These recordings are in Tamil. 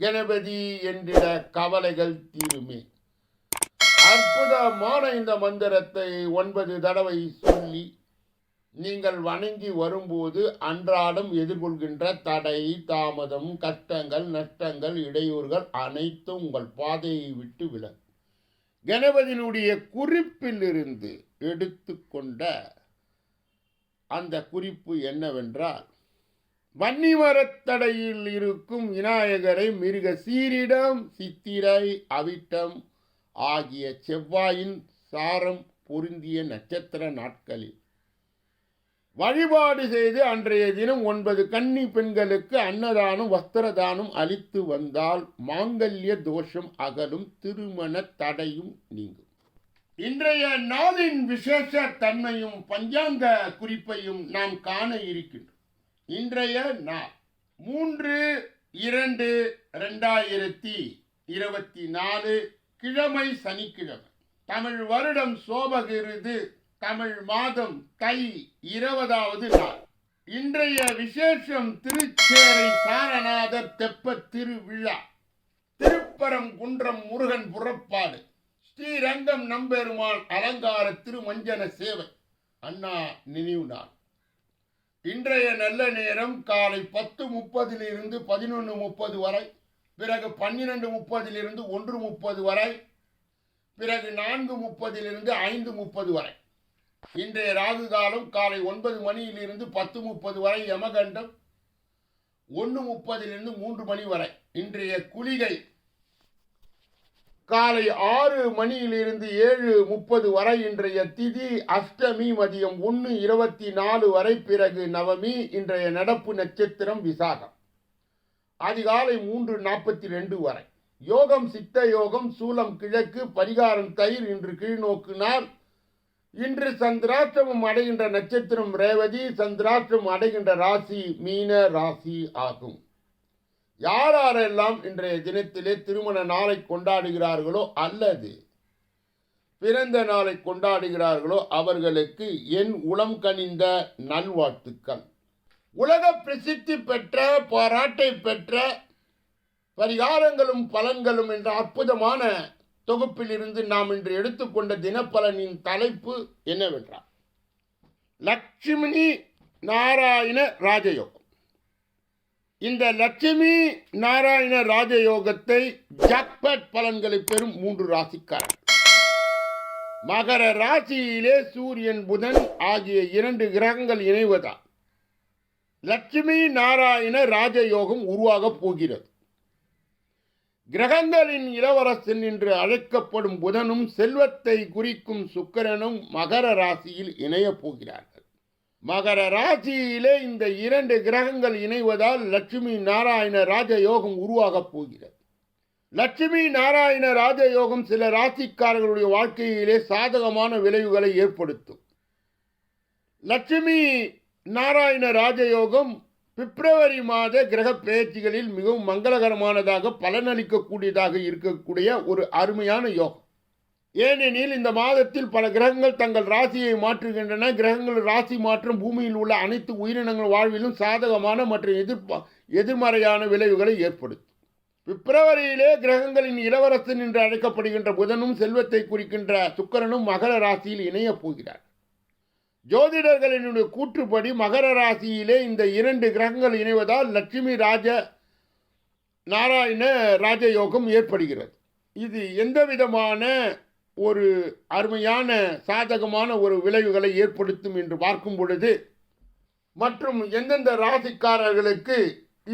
கணபதி என்றிட கவலைகள் தீருமே. அற்புதமான இந்த மந்திரத்தை ஒன்பது தடவை சொல்லி நீங்கள் வணங்கி வரும்போது அன்றாடம் எதிர்கொள்கின்ற தடை தாமதம் கஷ்டங்கள் நஷ்டங்கள் இடையூறுகள் அனைத்தும் உங்கள் பாதையை விட்டு விலகும். கணபதியினுடைய குறிப்பிலிருந்து எடுத்துக்கொண்ட அந்த குறிப்பு என்னவென்றால் வன்னிமரத்தடையில் இருக்கும் விநாயகரை மிருக சீரிடம் சித்திரை அவிட்டம் ஆகிய செவ்வாயின் சாரம் பொருந்திய நட்சத்திர நாட்களில். வழிபாடு செய்து அன்றைய தினம் ஒன்பது கன்னி பெண்களுக்கு அன்னதானம் வஸ்திரதானம் அளித்து வந்தால் மாங்கல்ய தோஷம் அகலும் திருமண தடையும் நீங்கும். இன்றைய நாளின் விசேஷ தன்மையும் பஞ்சாங்க குறிப்பையும் நாம் காண இருக்கின்றோம். இன்றைய நாள். மூன்று இரண்டு ரெண்டாயிரத்தி இருபத்தி நாலு கிழமை சனிக்கிழமை. தமிழ் வருடம் சோபகிருது. தமிழ் மாதம் தை இருபதாவது நாள். இன்றைய விசேஷம் திருச்சேரை சாரநாதர் தெப்ப திருவிழா. திருப்பரங்குன்றம் முருகன் புறப்பாடு. ஸ்ரீரங்கம் நம்பெருமாள் அலங்கார திருமஞ்சன சேவை. அண்ணா நினைவு நாள். இன்றைய நல்ல நேரம் காலை பத்து முப்பதிலிருந்து பதினொன்று முப்பது வரை பிறகு பன்னிரெண்டு முப்பதிலிருந்து ஒன்று முப்பது வரை பிறகு நான்கு முப்பதிலிருந்து ஐந்து முப்பது வரை. இன்றைய ராகு காலம் காலை ஒன்பது மணியிலிருந்து பத்து முப்பது வரை யமகண்டம் ஒன்று முப்பதிலிருந்து மூன்று மணி வரை. இன்றைய குளிகை காலை ஆறு மணியிலிருந்து ஏழு முப்பது வரை இன்றைய திதி அஷ்டமி மதியம் ஒன்று இருபத்தி நாலு வரை பிறகு நவமி இன்றைய நடப்பு நட்சத்திரம் விசாகம். அதிகாலை மூன்று நாற்பத்தி ரெண்டு வரை. யோகம் சித்த யோகம் சூலம் கிழக்கு பரிகாரம் தயிர் இன்று கீழ்நோக்கினால் இன்று சந்திராஷ்டிரமம் அடைகின்ற நட்சத்திரம் ரேவதி சந்திராஷ்டிரம் அடைகின்ற ராசி மீன ராசி ஆகும். யார் யாரெல்லாம் இன்றைய தினத்திலே திருமண நாளை கொண்டாடுகிறார்களோ அல்லது பிறந்த நாளை கொண்டாடுகிறார்களோ அவர்களுக்கு என் உளம் கனிந்த நல்வாழ்த்துக்கள். உலக பிரசித்தி பெற்ற பாராட்டை பெற்ற பரிகாரங்களும் பலன்களும் என்ற அற்புதமான தொகுப்பிலிருந்து நாம் இன்று எடுத்துக்கொண்ட தினப்பலனின் தலைப்பு என்னவென்றால் லட்சுமி நாராயண ராஜயோகம். இந்த லட்சுமி நாராயண ராஜயோகத்தை ஜாக்பட் பலன்களை பெறும் மூன்று ராசிக்காரர்கள். மகர ராசியிலே சூரியன் புதன் ஆகிய இரண்டு கிரகங்கள் இணைவதால் லட்சுமி நாராயண ராஜயோகம் உருவாகப் போகிறது. கிரகங்களின் இளவரசன் என்று அழைக்கப்படும் புதனும் செல்வத்தை குறிக்கும் சுக்கரனும் மகர ராசியில் இணையப் போகிறார்கள் மகர ராசியிலே இந்த இரண்டு கிரகங்கள் இணைவதால் லட்சுமி நாராயண ராஜயோகம் உருவாகப் போகிறது. லட்சுமி நாராயண ராஜயோகம் சில ராசிக்காரர்களுடைய வாழ்க்கையிலே சாதகமான விளைவுகளை ஏற்படுத்தும். லட்சுமி நாராயண ராஜயோகம் பிப்ரவரி மாத கிரக பெயர்ச்சிகளில் மிகவும் மங்களகரமானதாக பலனளிக்கக்கூடியதாக இருக்கக்கூடிய ஒரு அருமையான யோகம். ஏனெனில் இந்த மாதத்தில் பல கிரகங்கள் தங்கள் ராசியை மாற்றுகின்றன. கிரகங்கள் ராசி மாற்றம் பூமியில் உள்ள அனைத்து உயிரினங்கள் வாழ்விலும் சாதகமான மற்றும் எதிர்ப்ப எதிர்மறையான விளைவுகளை ஏற்படுத்தும். பிப்ரவரியிலே கிரகங்களின் இளவரசன் என்று அழைக்கப்படுகின்ற புதனும் செல்வத்தை குறிக்கின்ற சுக்கரனும் மகர ராசியில் இணையப் போகிறார். ஜோதிடர்களினுடைய கூற்றுப்படி மகர ராசியிலே இந்த இரண்டு கிரகங்கள் இணைவதால் லட்சுமி ராஜ நாராயண ராஜயோகம் ஏற்படுகிறது. இது எந்த விதமான ஒரு அருமையான சாதகமான ஒரு விளைவுகளை ஏற்படுத்தும் என்று பார்க்கும் பொழுது மற்றும் எந்தெந்த ராசிக்காரர்களுக்கு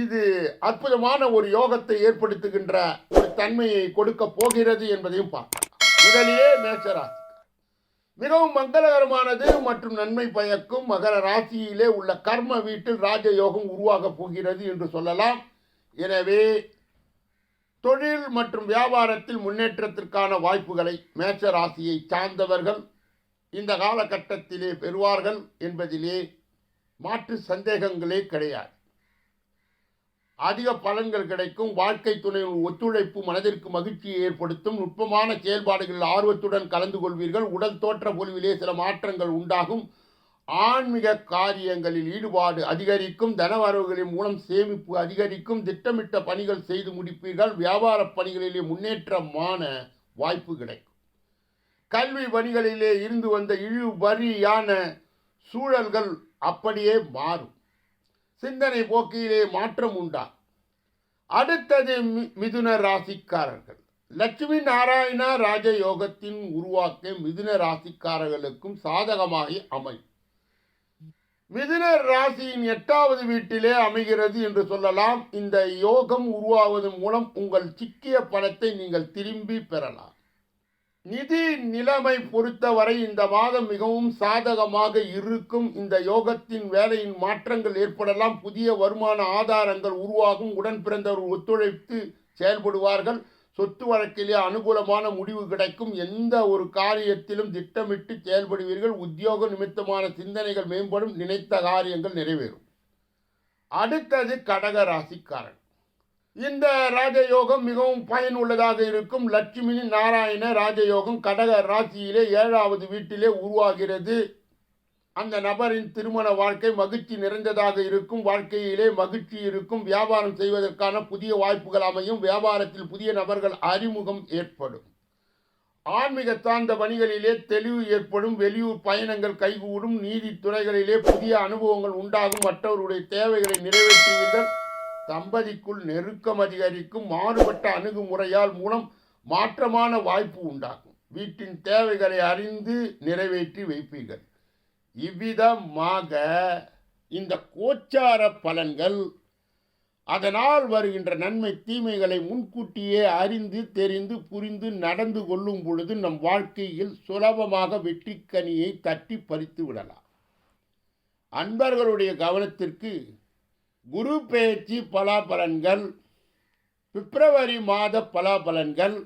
இது அற்புதமான ஒரு யோகத்தை ஏற்படுத்துகின்ற ஒரு தன்மையை கொடுக்க போகிறது என்பதையும் பார்க்கலாம். முதலிலே மேஷராசி. மிகவும் மங்களகரமானது மற்றும் நன்மை பயக்கும் மகர ராசியிலே உள்ள கர்ம வீட்டில் ராஜயோகம் உருவாகப் போகிறது என்று சொல்லலாம். எனவே தொழில் மற்றும் வியாபாரத்தில் முன்னேற்றத்திற்கான வாய்ப்புகளை மேஷ ராசியை சார்ந்தவர்கள் இந்த காலகட்டத்திலே பெறுவார்கள் என்பதிலே மாற்று சந்தேகங்களே கிடையாது. அதிக பலன்கள் கிடைக்கும். வாழ்க்கை துணை ஒத்துழைப்பு மனதிற்கு மகிழ்ச்சியை ஏற்படுத்தும். நுட்பமான செயல்பாடுகளில் ஆர்வத்துடன் கலந்து கொள்வீர்கள். உடல் தோற்ற பொலிவிலே சில மாற்றங்கள் உண்டாகும். ஆன்மீக காரியங்களில் ஈடுபாடு அதிகரிக்கும் தனவரவுகளின் மூலம் சேமிப்பு அதிகரிக்கும் திட்டமிட்ட பணிகள் செய்து முடிப்பீர்கள் வியாபார பணிகளிலே முன்னேற்றமான வாய்ப்பு கிடைக்கும். கல்வி பணிகளிலே இருந்து வந்த இழுபறியான சூழல்கள் அப்படியே மாறும். சிந்தனை போக்கிலே மாற்றம் உண்டா அடுத்தது மி- மிதுன ராசிக்காரர்கள். லட்சுமி நாராயண ராஜயோகத்தின் உருவாக்க மிதுன ராசிக்காரர்களுக்கும் சாதகமாகி அமையும். மிதுன ராசியின் எட்டாவது வீட்டிலே அமைகிறது என்று சொல்லலாம். இந்த யோகம் உருவாவதன் மூலம் உங்கள் சிக்கிய பணத்தை நீங்கள் திரும்பி பெறலாம். நிதி நிலைமை பொறுத்தவரை இந்த மாதம் மிகவும் சாதகமாக இருக்கும். இந்த யோகத்தின் வேலையின் மாற்றங்கள் ஏற்படலாம். புதிய வருமான ஆதாரங்கள் உருவாகும். உடன் பிறந்தவர் ஒத்துழைத்து செயல்படுவார்கள். சொத்து வழக்கிலே அனுகூலமான முடிவு கிடைக்கும். எந்த ஒரு காரியத்திலும் திட்டமிட்டு செயல்படுவீர்கள். உத்தியோக நிமித்தமான சிந்தனைகள் மேம்படும். நினைத்த காரியங்கள் நிறைவேறும். அடுத்தது கடக ராசிக்காரன். இந்த ராஜயோகம் மிகவும் பயனுள்ளதாக இருக்கும். லட்சுமி நாராயண ராஜயோகம் கடக ராசியிலே ஏழாவது வீட்டிலே உருவாகிறது. அந்த நபரின் திருமண வாழ்க்கை மகிழ்ச்சி நிறைந்ததாக இருக்கும். வாழ்க்கையிலே மகிழ்ச்சி இருக்கும். வியாபாரம் செய்வதற்கான புதிய வாய்ப்புகள் அமையும். வியாபாரத்தில் புதிய நபர்கள் அறிமுகம் ஏற்படும். ஆன்மீக சார்ந்த பணிகளிலே தெளிவு ஏற்படும். வெளியூர் பயணங்கள் கைகூடும். நீதித்துறைகளிலே புதிய அனுபவங்கள் உண்டாகும். மற்றவருடைய தேவைகளை நிறைவேற்றுவீர்கள். தம்பதிக்குள் நெருக்கம் அதிகரிக்கும். மாறுபட்ட அணுகுமுறையால் மூலம் மாற்றமான வாய்ப்பு உண்டாகும். வீட்டின் தேவைகளை அறிந்து நிறைவேற்றி வைப்பீர்கள். இவ்விதமாக இந்த கோச்சார பலன்கள் அதனால் வருகின்ற நன்மை தீமைகளை முன்கூட்டியே அறிந்து தெரிந்து புரிந்து நடந்து கொள்ளும் பொழுது நம் வாழ்க்கையில் சுலபமாக வெற்றிக்கனியை தட்டி பறித்து விடலாம். அன்பர்களுடைய கவனத்திற்கு குரு பெயர்ச்சி பலாபலன்கள் பிப்ரவரி மாத பலாபலன்கள்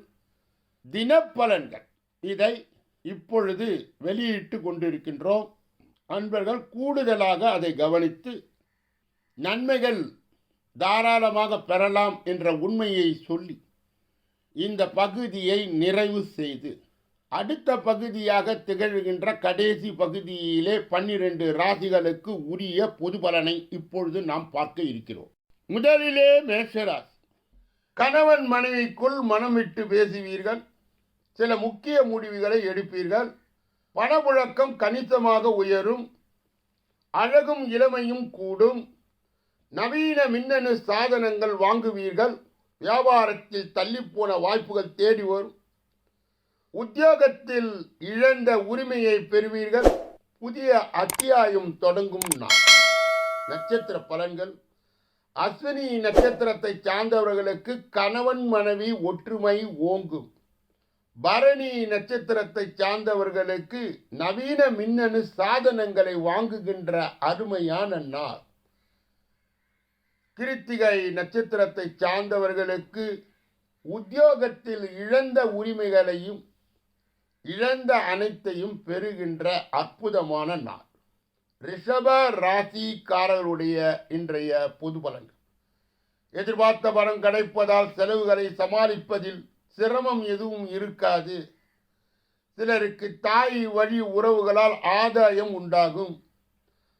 தினப்பலன்கள் இதை இப்பொழுது வெளியிட்டு கொண்டிருக்கின்றோம். அன்பர்கள் கூடுதலாக அதை கவனித்து நன்மைகள் தாராளமாக பெறலாம் என்ற உண்மையை சொல்லி இந்த பகுதியை நிறைவு செய்து அடுத்த பகுதியாக திகழ்கின்ற கடைசி பகுதியிலே பன்னிரண்டு ராசிகளுக்கு உரிய பொது பலனை இப்பொழுது நாம் பார்க்க இருக்கிறோம். முதலிலே மேஷராசி. கணவன் மனைவிக்குள் மனம் விட்டு பேசுவீர்கள். சில முக்கிய முடிவுகளை எடுப்பீர்கள். பணப்புழக்கம் கணிசமாக உயரும் அழகும் இளமையும் கூடும் நவீன மின்னணு சாதனங்கள் வாங்குவீர்கள் வியாபாரத்தில் தள்ளிப்போன வாய்ப்புகள் தேடி வரும். உத்தியோகத்தில் இழந்த உரிமையை பெறுவீர்கள் புதிய அத்தியாயம் தொடங்கும் நாள். நட்சத்திர பலன்கள். அஸ்வினி நட்சத்திரத்தை சார்ந்தவர்களுக்கு கணவன் மனைவி ஒற்றுமை ஓங்கும். பரணி நட்சத்திரத்தை சார்ந்தவர்களுக்கு நவீன மின்னணு சாதனங்களை வாங்குகின்ற அருமையான நாள். கிருத்திகை நட்சத்திரத்தை சார்ந்தவர்களுக்கு உத்தியோகத்தில் இழந்த உரிமைகளையும் இழந்த அனைத்தையும் பெறுகின்ற அற்புதமான நாள். ரிஷப ராசிக்காரர்களுடைய இன்றைய பொது பலன்கள். எதிர்பார்த்த பணம் கிடைப்பதால் செலவுகளை சமாளிப்பதில் சிரமம் எதுவும் இருக்காது. சிலருக்கு தாய் வழி உறவுகளால் ஆதாயம் உண்டாகும்.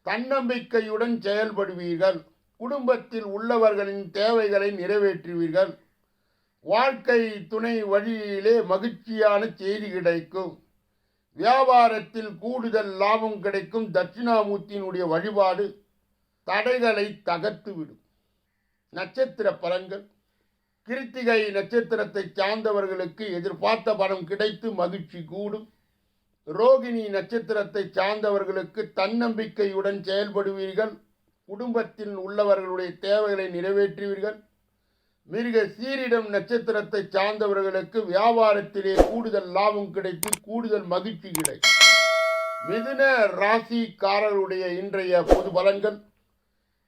தன்னம்பிக்கையுடன் செயல்படுவீர்கள். குடும்பத்தில் உள்ளவர்களின் தேவைகளை நிறைவேற்றுவீர்கள். வாழ்க்கை துணை வழியிலே மகிழ்ச்சியான செய்தி கிடைக்கும். வியாபாரத்தில் கூடுதல் லாபம் கிடைக்கும். தட்சிணாமூர்த்தியினுடைய வழிபாடு தடைகளை தகர்த்துவிடும். நட்சத்திர பலன்கள். கிருத்திகை நட்சத்திரத்தை சார்ந்தவர்களுக்கு எதிர்பார்த்த பணம் கிடைத்து மகிழ்ச்சி கூடும். ரோகிணி நட்சத்திரத்தை சார்ந்தவர்களுக்கு தன்னம்பிக்கையுடன் செயல்படுவீர்கள். குடும்பத்தில் உள்ளவர்களுடைய தேவைகளை நிறைவேற்றுவீர்கள். மிருக சீரிடம் நட்சத்திரத்தை சார்ந்தவர்களுக்கு வியாபாரத்திலே கூடுதல் லாபம் கிடைத்து கூடுதல் மகிழ்ச்சி கிடைக்கும். மிதுன ராசிக்காரர்களுடைய இன்றைய பொது பலன்கள்.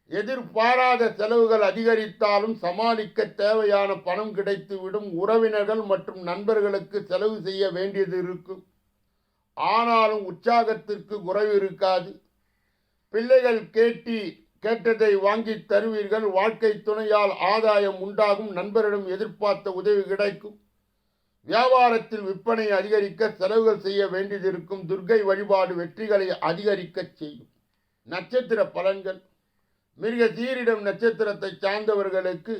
எதிர்பாராத செலவுகள் அதிகரித்தாலும் சமாளிக்க தேவையான பணம் கிடைத்துவிடும் உறவினர்கள் மற்றும் நண்பர்களுக்கு செலவு செய்ய வேண்டியது இருக்கும். ஆனாலும் உற்சாகத்திற்கு குறைவு இருக்காது. பிள்ளைகள் கேட்டி கேட்டதை வாங்கி தருவீர்கள். வாழ்க்கை துணையால் ஆதாயம் உண்டாகும். நண்பரிடம் எதிர்பார்த்த உதவி கிடைக்கும். வியாபாரத்தில் விற்பனை அதிகரிக்க செலவுகள் செய்ய வேண்டியதிருக்கும் துர்க்கை வழிபாடு வெற்றிகளை அதிகரிக்கச் செய்யும். நட்சத்திர பலன்கள். மிருக சீரிடம் நட்சத்திரத்தை சார்ந்தவர்களுக்கு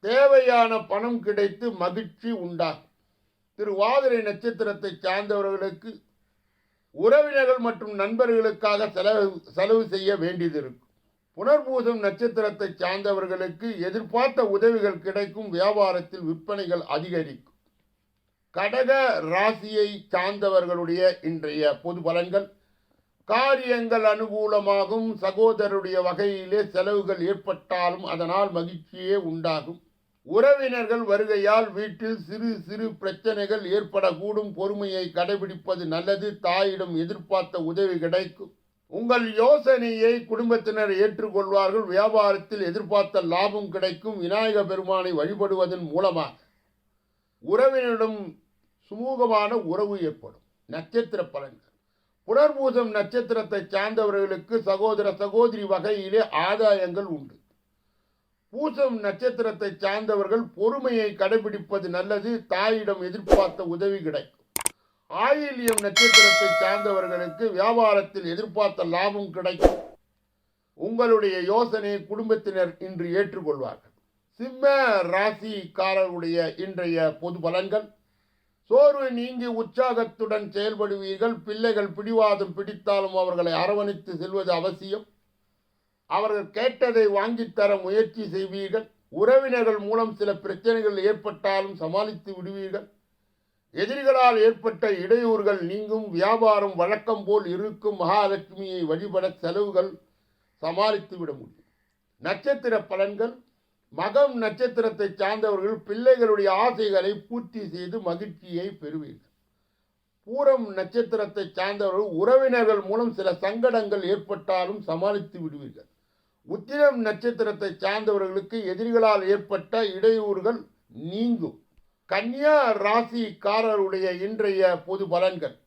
தேவையான பணம் கிடைத்து மகிழ்ச்சி உண்டாகும். திருவாதிரை நட்சத்திரத்தை சார்ந்தவர்களுக்கு உறவினர்கள் மற்றும் நண்பர்களுக்காக செலவு செலவு செய்ய வேண்டியது இருக்கும் புனர்பூசம் நட்சத்திரத்தை சார்ந்தவர்களுக்கு எதிர்பார்த்த உதவிகள் கிடைக்கும். வியாபாரத்தில் விற்பனைகள் அதிகரிக்கும். கடக ராசியை சார்ந்தவர்களுடைய இன்றைய பொது பலன்கள். காரியங்கள் அனுகூலமாகும் சகோதரருடைய வகையிலே செலவுகள் ஏற்பட்டாலும் அதனால் மகிழ்ச்சியே உண்டாகும். உறவினர்கள் வருகையால் வீட்டில் சிறு சிறு பிரச்சனைகள் ஏற்படக்கூடும். பொறுமையை கடைபிடிப்பது நல்லது. தாயிடம் எதிர்பார்த்த உதவி கிடைக்கும். உங்கள் யோசனையை குடும்பத்தினர் ஏற்றுக்கொள்வார்கள். வியாபாரத்தில் எதிர்பார்த்த லாபம் கிடைக்கும். விநாயக பெருமானை வழிபடுவதன் மூலமாக உறவினரிடம் சுமூகமான உறவு ஏற்படும். நட்சத்திர பலன்கள். புனர்பூசம் நட்சத்திரத்தை சார்ந்தவர்களுக்கு சகோதர சகோதரி வகையிலே ஆதாயங்கள் உண்டு. பூசம் நட்சத்திரத்தை சார்ந்தவர்கள் பொறுமையை கடைபிடிப்பது நல்லது தாயிடம் எதிர்பார்த்த உதவி கிடைக்கும். ஆயில்யம் நட்சத்திரத்தை சார்ந்தவர்களுக்கு வியாபாரத்தில் எதிர்பார்த்த லாபம் கிடைக்கும். உங்களுடைய யோசனையை குடும்பத்தினர் இன்று ஏற்றுக்கொள்வார்கள். சிம்ம ராசிக்காரருடைய இன்றைய பொது பலன்கள் சோர்வு நீங்கி உற்சாகத்துடன் செயல்படுவீர்கள். பிள்ளைகள் பிடிவாதம் பிடித்தாலும் அவர்களை அரவணைத்து செல்வது அவசியம். அவர்கள் கேட்டதை வாங்கித்தர முயற்சி செய்வீர்கள். உறவினர்கள் மூலம் சில பிரச்சனைகள் ஏற்பட்டாலும் சமாளித்து விடுவீர்கள். எதிரிகளால் ஏற்பட்ட இடையூறுகள் நீங்கும். வியாபாரம் வழக்கம் போல் இருக்கும். மகாலட்சுமியை வழிபட செலவுகள் சமாளித்து விட முடியும். நட்சத்திர பலன்கள் மகம் நட்சத்திரத்தை சார்ந்தவர்கள் பிள்ளைகளுடைய ஆசைகளை பூர்த்தி செய்து மகிழ்ச்சியை பெறுவீர்கள். பூரம் நட்சத்திரத்தை சார்ந்தவர்கள் உறவினர்கள் மூலம் சில சங்கடங்கள் ஏற்பட்டாலும் சமாளித்து விடுவீர்கள். உத்திரம் நட்சத்திரத்தை சார்ந்தவர்களுக்கு எதிரிகளால் ஏற்பட்ட இடையூறுகள் நீங்கும். கன்னியா ராசிக்காரருடைய இன்றைய பொது பலன்கள்.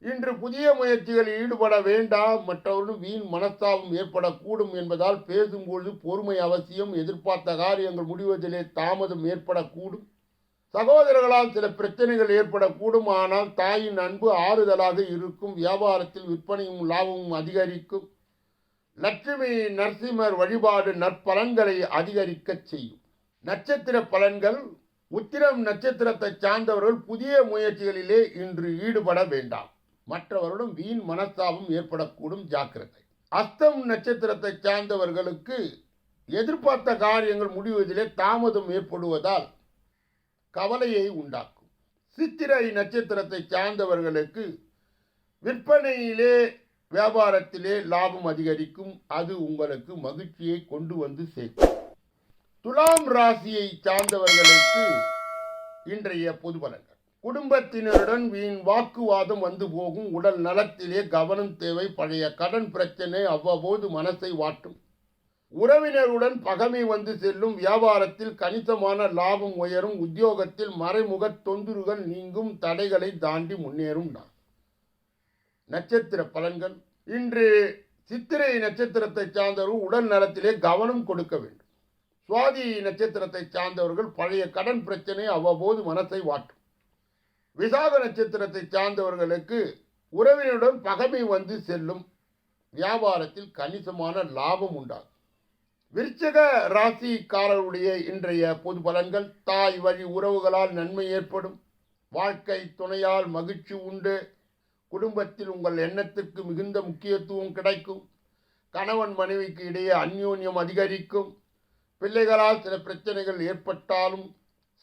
இன்று புதிய முயற்சிகளில் ஈடுபட வேண்டாம். மற்றவர்களும் வீண் மனஸ்தாபம் ஏற்படக்கூடும் என்பதால் பேசும்பொழுது பொறுமை அவசியம். எதிர்பார்த்த காரியங்கள் முடிவதிலே தாமதம் ஏற்படக்கூடும். சகோதரர்களால் சில பிரச்சனைகள் ஏற்படக்கூடும். ஆனால் தாயின் அன்பு ஆறுதலாக இருக்கும். வியாபாரத்தில் விற்பனையும் லாபமும் அதிகரிக்கும். லட்சுமி நரசிம்மர் வழிபாடு நற்பலன்களை அதிகரிக்கச் செய்யும். நட்சத்திர பலன்கள் உத்திரம் நட்சத்திரத்தை சார்ந்தவர்கள் புதிய முயற்சிகளிலே இன்று ஈடுபட வேண்டாம். மற்றவருடன் வீண் மனஸ்தாபம் ஏற்படக்கூடும் ஜாக்கிரதை. அஸ்தம் நட்சத்திரத்தை சார்ந்தவர்களுக்கு எதிர்பார்த்த காரியங்கள் முடிவதிலே தாமதம் ஏற்படுவதால் கவலையை உண்டாக்கும். சித்திரை நட்சத்திரத்தை சார்ந்தவர்களுக்கு விற்பனையிலே வியாபாரத்திலே லாபம் அதிகரிக்கும். அது உங்களுக்கு மகிழ்ச்சியை கொண்டு வந்து சேர்க்கும். துலாம் ராசியை சார்ந்தவர்களுக்கு இன்றைய பொது பலன்கள். குடும்பத்தினருடன் வீண் வாக்குவாதம் வந்து போகும். உடல் நலத்திலே கவனம் தேவை. பழைய கடன் பிரச்சனை அவ்வப்போது மனசை வாட்டும். உறவினருடன் பகமை வந்து செல்லும். வியாபாரத்தில் கணிசமான லாபம் உயரும். உத்தியோகத்தில் மறைமுக தொந்தரவுகள் நீங்கும். தடைகளை தாண்டி முன்னேறும் நான். நட்சத்திர பலன்கள். இன்று சித்திரை நட்சத்திரத்தை சார்ந்தவர்கள் உடல் நலத்திலே கவனம் கொடுக்க வேண்டும். சுவாதி நட்சத்திரத்தை சார்ந்தவர்கள் பழைய கடன் பிரச்சனை அவ்வப்போது மனத்தை வாட்டும். விசாக நட்சத்திரத்தை சார்ந்தவர்களுக்கு உறவினருடன் பகமை வந்து செல்லும் வியாபாரத்தில் கணிசமான லாபம் உண்டாகும். விருச்சக ராசிக்காரருடைய இன்றைய பொது பலன்கள் தாய் வழி உறவுகளால் நன்மை ஏற்படும் வாழ்க்கை துணையால் மகிழ்ச்சி உண்டு குடும்பத்தில் உங்கள் எண்ணத்திற்கு மிகுந்த முக்கியத்துவம் கிடைக்கும் கணவன் மனைவிக்கு இடையே அந்யோன்யம் அதிகரிக்கும் பிள்ளைகளால் சில பிரச்சனைகள் ஏற்பட்டாலும்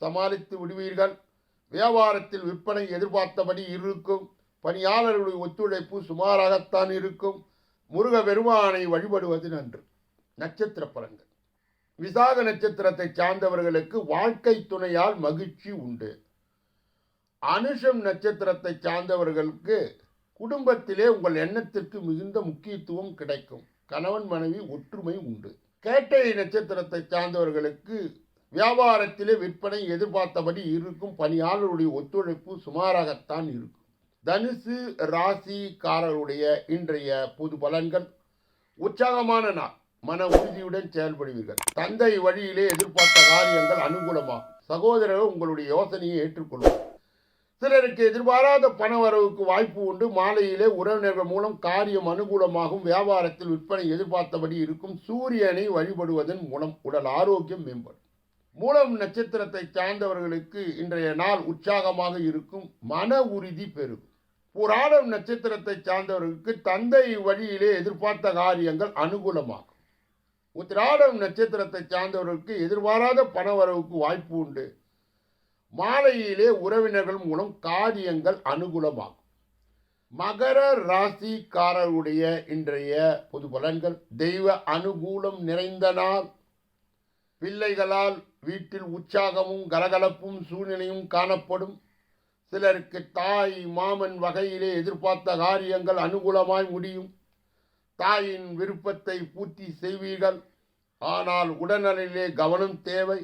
சமாளித்து விடுவீர்கள். வியாபாரத்தில் விற்பனை எதிர்பார்த்தபடி இருக்கும். பணியாளர்களுடைய ஒத்துழைப்பு சுமாராகத்தான் இருக்கும். முருக பெருமானை வழிபடுவது நன்று. நட்சத்திர பலன்கள். விசாக நட்சத்திரத்தை சார்ந்தவர்களுக்கு வாழ்க்கை துணையால் மகிழ்ச்சி உண்டு. அனுஷம் நட்சத்திரத்தை சார்ந்தவர்களுக்கு குடும்பத்திலே உங்கள் எண்ணத்திற்கு மிகுந்த முக்கியத்துவம் கிடைக்கும். கணவன் மனைவி ஒற்றுமை உண்டு. கேட்டை நட்சத்திரத்தை சார்ந்தவர்களுக்கு வியாபாரத்திலே விற்பனை எதிர்பார்த்தபடி இருக்கும் பணியாளருடைய ஒத்துழைப்பு சுமாராகத்தான் இருக்கும். தனுசு ராசிக்காரருடைய இன்றைய பொது பலன்கள். உற்சாகமான நாள். மன உறுதியுடன் செயல்படுவீர்கள். தந்தை வழியிலே எதிர்பார்த்த காரியங்கள் அனுகூலமாகும். சகோதரர் உங்களுடைய யோசனையை ஏற்றுக்கொள்வார் சிலருக்கு எதிர்பாராத பண வரவுக்கு வாய்ப்பு உண்டு. மாலையிலே உறவினர்கள் மூலம் காரியம் அனுகூலமாகும். வியாபாரத்தில் விற்பனை எதிர்பார்த்தபடி இருக்கும் சூரியனை வழிபடுவதன் மூலம் உடல் ஆரோக்கியம் மேம்படும். மூலம் நட்சத்திரத்தை சார்ந்தவர்களுக்கு இன்றைய நாள் உற்சாகமாக இருக்கும் மன உறுதி பெருகும் புராணம் நட்சத்திரத்தை சார்ந்தவர்களுக்கு தந்தை வழியிலே எதிர்பார்த்த காரியங்கள் அனுகூலமாகும். உத்திராடம் நட்சத்திரத்தை சார்ந்தவர்களுக்கு எதிர்பாராத பணவரவுக்கு வாய்ப்பு உண்டு. மாலையிலே உறவினர்கள் மூலம் காரியங்கள் அனுகூலமாகும். மகர ராசிக்காரருடைய இன்றைய பொது பலன்கள் தெய்வ அனுகூலம் நிறைந்த நாள். பிள்ளைகளால் வீட்டில் உற்சாகமும் கலகலப்பும் சூழ்நிலையும் காணப்படும். சிலருக்கு தாய் மாமன் வகையிலே எதிர்பார்த்த காரியங்கள் அனுகூலமாய் முடியும். தாயின் விருப்பத்தை பூர்த்தி செய்வீர்கள். ஆனால் உடல்நலிலே கவனம் தேவை.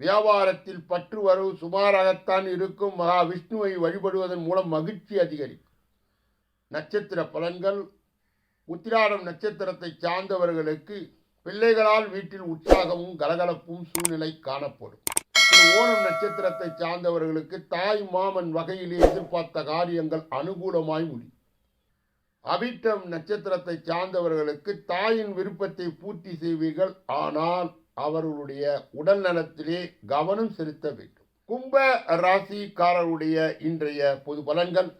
வியாபாரத்தில் பற்று வரவு சுமாராகத்தான் இருக்கும். மகா விஷ்ணுவை வழிபடுவதன் மூலம் மகிழ்ச்சி அதிகரிக்கும். நட்சத்திர பலன்கள். உத்திராடம் நட்சத்திரத்தை சார்ந்தவர்களுக்கு பிள்ளைகளால் வீட்டில் உற்சாகமும் கலகலப்பும் சூழ்நிலை காணப்படும். ஓணம் நட்சத்திரத்தை சார்ந்தவர்களுக்கு தாய் மாமன் வகையிலே எதிர்பார்த்த காரியங்கள் அனுகூலமாய் முடியும். அபிட்டம் நட்சத்திரத்தை சார்ந்தவர்களுக்கு தாயின் விருப்பத்தை பூர்த்தி செய்வீர்கள். ஆனால் அவர்களுடைய உடல் நலத்திலே கவனம் செலுத்த வேண்டும். கும்ப ராசிக்காரருடைய இன்றைய பொது பலன்கள்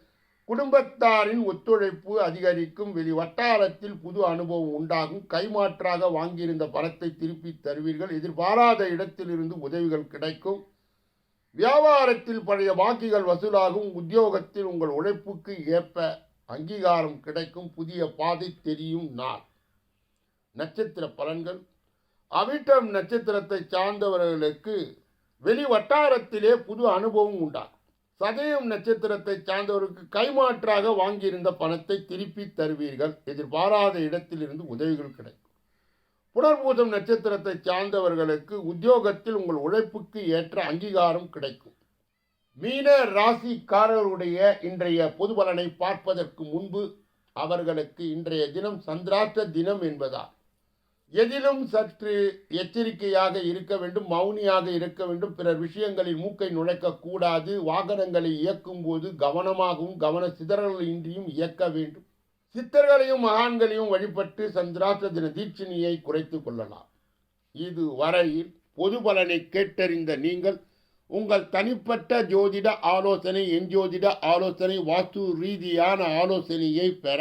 குடும்பத்தாரின் ஒத்துழைப்பு அதிகரிக்கும் வெளி வட்டாரத்தில் புது அனுபவம் உண்டாகும். கைமாற்றாக வாங்கியிருந்த பணத்தை திருப்பி தருவீர்கள். எதிர்பாராத இடத்திலிருந்து உதவிகள் கிடைக்கும். வியாபாரத்தில் பழைய பாக்கிகள் வசூலாகும். உத்தியோகத்தில் உங்கள் உழைப்புக்கு ஏற்ப அங்கீகாரம் கிடைக்கும். புதிய பாதை தெரியும் நாள். நட்சத்திர பலன்கள். அவிட்டம் நட்சத்திரத்தை சார்ந்தவர்களுக்கு வெளி வட்டாரத்திலே புது அனுபவம் உண்டாகும். சதயம் நட்சத்திரத்தை சார்ந்தவருக்கு கைமாற்றாக வாங்கியிருந்த பணத்தை திருப்பி தருவீர்கள். எதிர்பாராத இடத்திலிருந்து உதவிகள் கிடைக்கும். புனர்பூசம் நட்சத்திரத்தை சார்ந்தவர்களுக்கு உத்தியோகத்தில் உங்கள் உழைப்புக்கு ஏற்ற அங்கீகாரம் கிடைக்கும். மீன ராசிக்காரர்களுடைய இன்றைய பொது பலனை பார்ப்பதற்கு முன்பு அவர்களுக்கு இன்றைய தினம் சந்திராஷ்ட தினம் என்பதால் எதிலும் சற்று எச்சரிக்கையாக இருக்க வேண்டும் மௌனியாக இருக்க வேண்டும். பிறர் விஷயங்களில் மூக்கை நுழைக்கக்கூடாது வாகனங்களை இயக்கும் போது கவனமாகவும் கவன சிதறலின்றியும் இயக்க வேண்டும். சித்தர்களையும் மகான்களையும் வழிபட்டு சந்திராஷ்ட தின தீட்சணியை குறைத்து கொள்ளலாம். இது வரையில் பொது பலனை கேட்டறிந்த நீங்கள் உங்கள் தனிப்பட்ட ஜோதிட ஆலோசனை எஞ்சோதிட ஆலோசனை வாஸ்து ரீதியான ஆலோசனையை பெற